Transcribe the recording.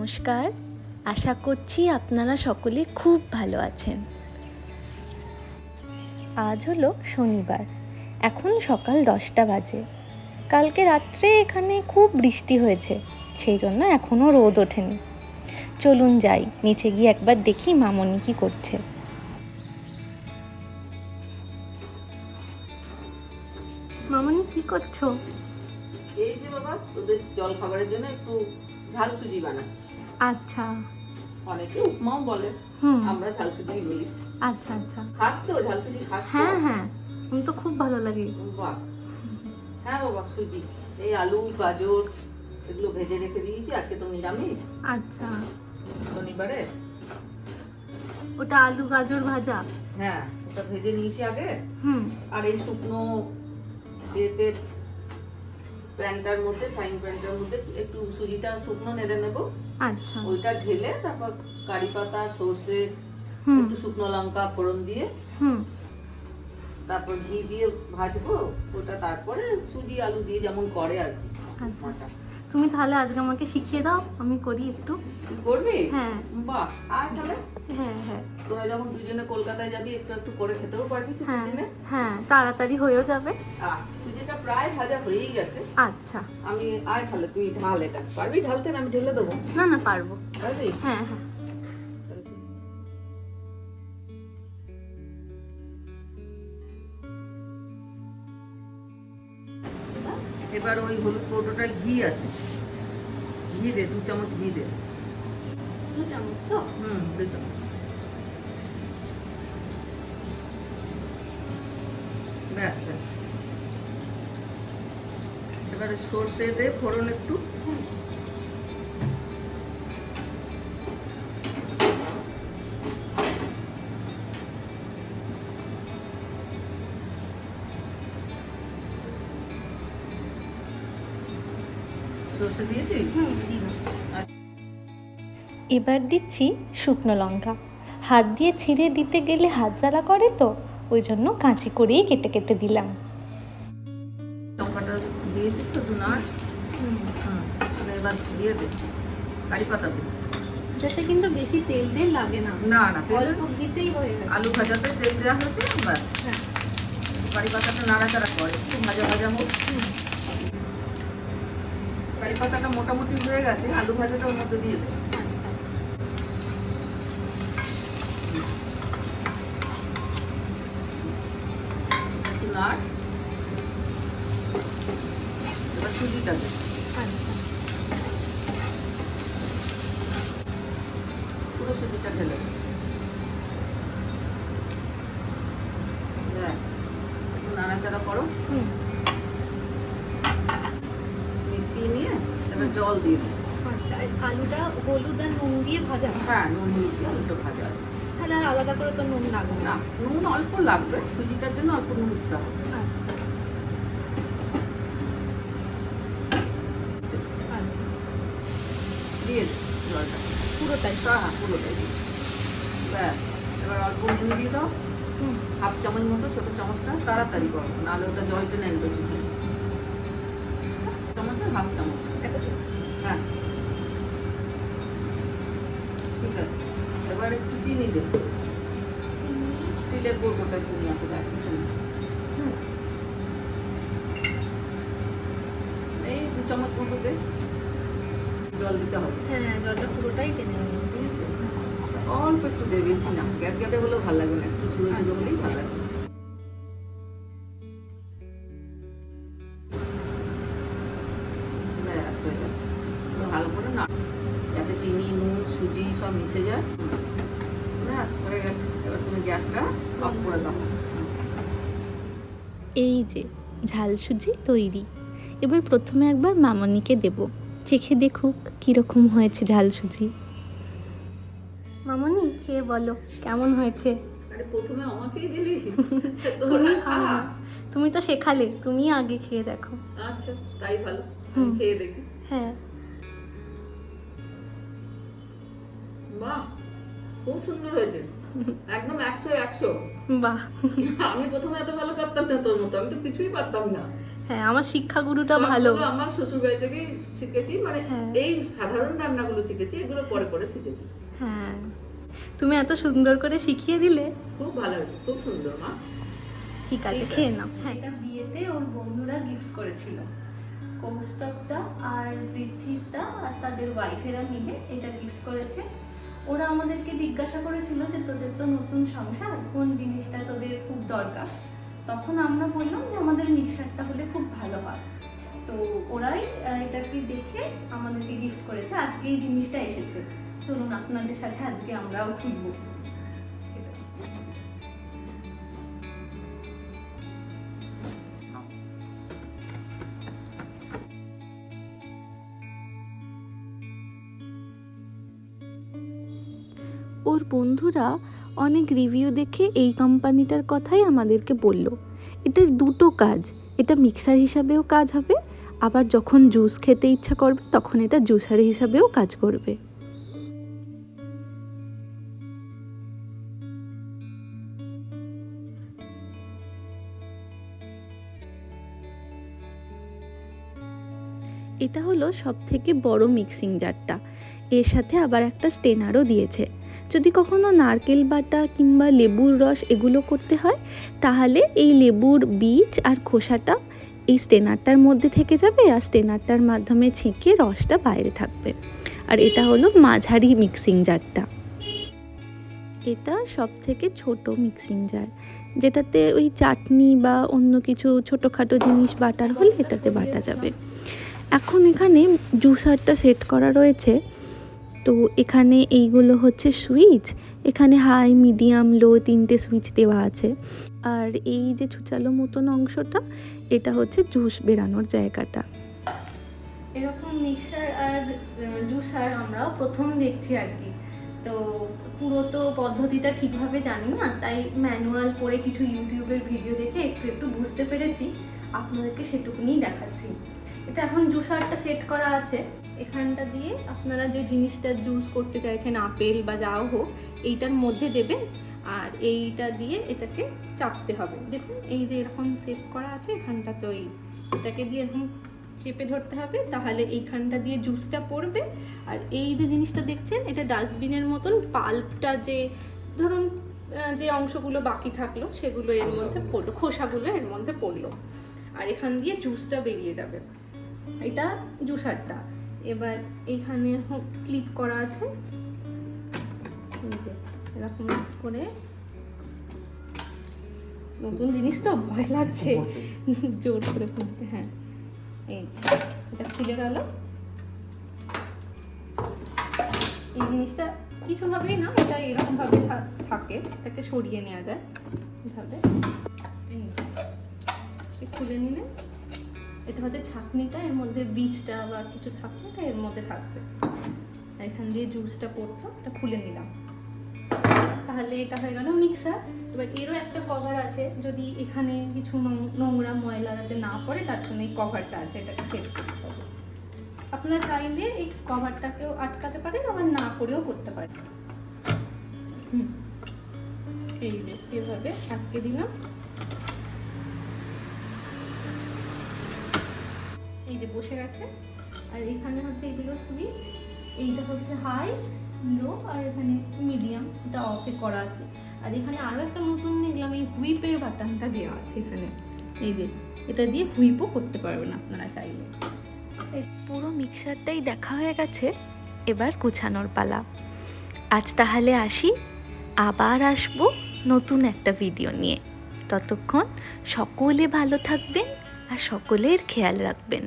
নমস্কার। আশা করছি আপনারা সকলে খুব ভালো আছেন। আজ হলো শনিবার। এখন সকাল দশটা বাজে। কালকে রাত্রে এখানে খুব বৃষ্টি হয়েছে সেই জন্য এখনও রোদ ওঠেনি। চলুন যাই নিচে গিয়ে একবার দেখি মামনি কি করছে। মামনি কি করছ? এই যে বাবা তোদের জল খাবারের জন্য একটু ঝাল সুজি বানাচ্ছি। আচ্ছা। অনেকে উপমাও বলে আমরা ঝাল সুজি বলি। আচ্ছা আচ্ছা। খাস তো ঝাল সুজি খাস হ্যাঁ হ্যাঁ আমি তো খুব ভালো লাগে। বাহ। হ্যাঁ বাবা সুজি। এই আলু গাজর এগুলো ভেজে রেখে দিয়েছি আজকে তো নিরামিষ। আচ্ছা। শনিবারে? ওটা আলু গাজর ভাজা? হ্যাঁ ওটা ভেজে নিয়েছি আগে। হুম। আর এই শুকনো ইয়েতে প্যানটার মধ্যে ফ্রাইং প্যানটার মধ্যে একটু সুজিটা শুকনো নেড়ে নেব। আচ্ছা। ওইটা ঢেলে তারপর কারি পাতা সর্ষে একটু শুকনো লঙ্কা ফোড়ন দিয়ে হুম। তারপর ঘি দিয়ে ভাজবো। ওটা তারপরে সুজি আলু দিয়ে যেমন করে আর কি আচ্ছা। তুমি তাহলে আজকে আমাকে শিখিয়ে দাও আমি করি একটু। করবি? হ্যাঁ। বাহ। আর তাহলে? হ্যাঁ হ্যাঁ। তোরা যখন দুজনে কলকাতায় যাবি একটু একটু করে খেতেও পারবি ছুটির হ্যাঁ দিনে। হ্যাঁ তাড়াতাড়ি হয়েও যাবে। সুজিটা প্রায় ভাজা হয়েই গেছে। আচ্ছা। আমি আয় তাহলে তুই ঢাল এটা। পারবি ঢালতে না আমি ঢেলে দেবো। না না পারব। পারবি? হ্যাঁ হ্যাঁ। এবার ওই হলুদ কৌটোটা ঘি আছে। ঘি দে দু চামচ ঘি দে। দু চামচ তো? হুম দু চামচ। ব্যাস ব্যাস। এবারে সর্ষে দে ফোড়ন একটু। সর্ষে দিয়েছিস। এবার দিচ্ছি শুকনো লঙ্কা। হাত দিয়ে ছিঁড়ে দিতে গেলে হাত জ্বালা করে তো? ওই জন্য কাঁচি করেই কেটে কেটে দিলাম। লঙ্কাটা দিয়েছিস তো দু নাট এবার দিয়ে দে। কারি পাতা দে। যাতে কিন্তু বেশি তেল তেল লাগে না। না না তেল ঘিতেই হয়ে গেছে। আলু ভাজাতে তেল দেওয়া হয়েছে ব্যাস। হ্যাঁ। কারি পাতাটা নাড়াচাড়া করে একটু ভাজা ভাজা হোক। কারি পাতাটা মোটামুটি হয়ে গেছে আলু ভাজাটা ওর মধ্যে দিয়ে দে আচ্ছা একটু নাড় আচ্ছা পুরো সুজিটা ঢেলে নাড়াচাড়া করো। মিশিয়ে নিয়ে এবার জল দিয়ে দিই আচ্ছা আলুটা হলুদ আর নুন দিয়ে ভাজা হ্যাঁ নুন হলুদ দিয়ে আলুটা ভাজা আছে। তাহলে আর আলাদা করে তো নুন লাগবে না। নুন অল্প লাগবে সুজিটার জন্য অল্প নুন দিতে হবে আচ্ছা আচ্ছা দিয়ে জলটা। পুরোটাই হ্যাঁ পুরোটাই দিয়ে। ব্যাস এবার অল্প নুন দিয়ে দাও। হুম। হাফ চামচ মতো ছোট চামচটা তাড়াতাড়ি করো নাহলে ওটা জল টেনে নেবে সুজি চামচে হাফ চামচ। হ্যাঁ। ঠিক আছে। এবার একটু চিনি দে স্টিলের কৌটোটা চিনি আছে দেখ কিছু না। হুম। এই দু চামচ মতো দে। জল দিতে হবে। হ্যাঁ জলটা পুরোটাই টেনে নেব ঠিক আছে? অল্প একটু দে বেশি না গ্যাদ গ্যাদে হলেও ভালো লাগবে না একটু ঝুড়ো ঝুড়ো হলেই ভালো লাগবে। ব্যাস হয়ে গেছে। ভালো করে না যাতে চিনি নুন সুজি সব মিশে যায়। ব্যাস হয়ে গেছে। এবার তুমি গ্যাসটা অফ করে দাও। এই যে ঝাল সুজি তৈরি। এবার প্রথমে একবার মামনিকে দেব। চেখে দেখুক কীরকম হয়েছে ঝাল সুজি মামনি খেয়ে বলো কেমন হয়েছে? প্রথমে আমাকেই দিলি। তুমি খাও না। তুমি তো শেখালে তুমি আগে খেয়ে দেখো। আচ্ছা তাই ভালো। খেয়ে দেখি। হ্যাঁ। বাহ খুব সুন্দর হয়েছে। একদম একশো একশো। বাহ। আমি প্রথমে এত ভালো পারতাম না তোর মতো আমি তো কিছুই পারতাম না। হ্যাঁ আমার শিক্ষাগুরুটা ভালো। আমার শ্বশুর বাড়ি থেকেই শিখেছি মানে হ্যাঁ। এই সাধারণ রান্নাগুলো শিখেছি এগুলো পরে পরে শিখেছি। হ্যাঁ। তুমি এত সুন্দর করে শিখিয়ে দিলে। খুব ভালো হয়েছে খুব সুন্দর মা। ঠিক আছে খেয়ে নাও হ্যাঁ। এটা বিয়েতে ওর বন্ধুরা গিফট করেছিল। কৌস্তবদা আর পৃথ্বীসদা আর তাদের ওয়াইফেরা মিলে এটা গিফট করেছে। ওরা আমাদেরকে জিজ্ঞাসা করেছিল যে তোদের তো নতুন সংসার কোন জিনিসটা তোদের খুব দরকার? তখন আমরা বললাম যে আমাদের মিক্সারটা হলে খুব ভালো হয়। তো ওরাই এটাকে দেখে আমাদেরকে গিফট করেছে। আজকে এই জিনিসটা এসেছে। চলুন আপনাদের সাথে আজকে আমরাও খুলবো। ওর বন্ধুরা অনেক রিভিউ দেখে এই কোম্পানিটার কথাই আমাদেরকে বলল। এটার দুটো কাজ, এটা মিক্সার হিসাবেও কাজ হবে, আবার যখন জুস খেতে ইচ্ছা করবে, তখন এটা জুসার হিসাবেও কাজ করবে। এটা হলো সব থেকে বড় মিক্সিং জারটা। এর সাথে আবার একটা স্টেনারও দিয়েছে। যদি কখনো নারকেল বাটা কিংবা লেবুর রস এগুলো করতে হয়, তাহলে এই লেবুর বীজ আর খোসাটা এই স্টেনারটার মধ্যে থেকে যাবে আর স্টেনারটার মাধ্যমে ছেঁকে রসটা বাইরে থাকবে। আর এটা হলো মাঝারি মিক্সিং জারটা। এটা সব থেকে ছোট মিক্সিং জার। যেটাতে ওই চাটনি বা অন্য কিছু ছোটোখাটো জিনিস বাটার হলে এটাতে বাটা যাবে। এখন এখানে জুসারটা সেট করা রয়েছে। তো এখানে এইগুলো হচ্ছে সুইচ এখানে হাই মিডিয়াম লো তিনটে সুইচ দেওয়া আছে। আর এই যে ছুচালো মতন অংশটা, এটা হচ্ছে জুস বেরানোর জায়গাটা। এরকম মিক্সার আর জুসার আমরাও প্রথম দেখছি আর কি। তো পুরো তো পদ্ধতিটা ঠিকভাবে জানি না, তাই ম্যানুয়াল পড়ে কিছু ইউটিউবের ভিডিও দেখে একটু একটু বুঝতে পেরেছি। আপনাদেরকে সেটুকুনি দেখাচ্ছি। এটা এখন জুসারটা সেট করা আছে। এখানটা দিয়ে আপনারা যে জিনিসটা জুস করতে চাইছেন আপেল বা যাও হোক এইটার মধ্যে দেবেন। আর এইটা দিয়ে এটাকে চাপতে হবে। দেখুন এই যে এরকম সেট করা আছে এখানটা তো এই এটাকে দিয়ে এরকম চেপে ধরতে হবে। তাহলে এইখানটা দিয়ে জুসটা পড়বে। আর এই যে জিনিসটা দেখছেন এটা ডাস্টবিনের মতন পাল্পটা যে ধরুন যে অংশগুলো বাকি থাকল সেগুলো এর মধ্যে পড়ল খোসাগুলো এর মধ্যে পড়ল। আর এখান দিয়ে জুসটা বেরিয়ে যাবে। এটা জুসারটা। এবার এখানে ক্লিপ করা আছে। এরকম করে। নতুন জিনিস তো, ভয় লাগছে। জোর করে খুলতে হ্যাঁ। এই এটা খুলে গেল। এই জিনিসটা কিছুভাবেই না, এটা এরকমভাবে থাকে। এটাকে সরিয়ে নেওয়া যায়। এভাবে এই খুলে নিলে। এটা হচ্ছে ছাঁকনিটা, এর মধ্যে বীজটা বা কিছু থাকবে এটা এর মধ্যে থাকবে। এখান দিয়ে জুসটা পড়তো এটা খুলে নিলাম। তাহলে এটা হয়ে গেল মিক্সার। এবার এরও একটা কভার আছে, যদি এখানে কিছু নোংরা ময়লা যাতে না পড়ে, তার জন্য এই কভারটা আছে, এটাকে সেট করতে হবে। আপনারা চাইলে এই কভারটাকেও আটকাতে পারেন, আবার না করেও করতে পারেন। হুম। এই যে, এভাবে আটকে দিলাম এই যে বসে গেছে। আর এখানে হচ্ছে এগুলো সুইচ এইটা হচ্ছে হাই লো আর এখানে মিডিয়াম এটা অফে করা আছে। আর এখানে আরও একটা নতুন দেখলাম, এই হুইপের বাটনটা দেওয়া আছে এখানে। এই যে, এটা দিয়ে হুইপও করতে পারবেন আপনারা চাইলে। পুরো মিক্সারটাই দেখা হয়ে গেছে। এবার গুছানোর পালা। আজ তাহলে আসি। আবার আসব নতুন একটা ভিডিও নিয়ে। ততক্ষণ সকলে ভালো থাকবেন আর সকলের খেয়াল রাখবেন।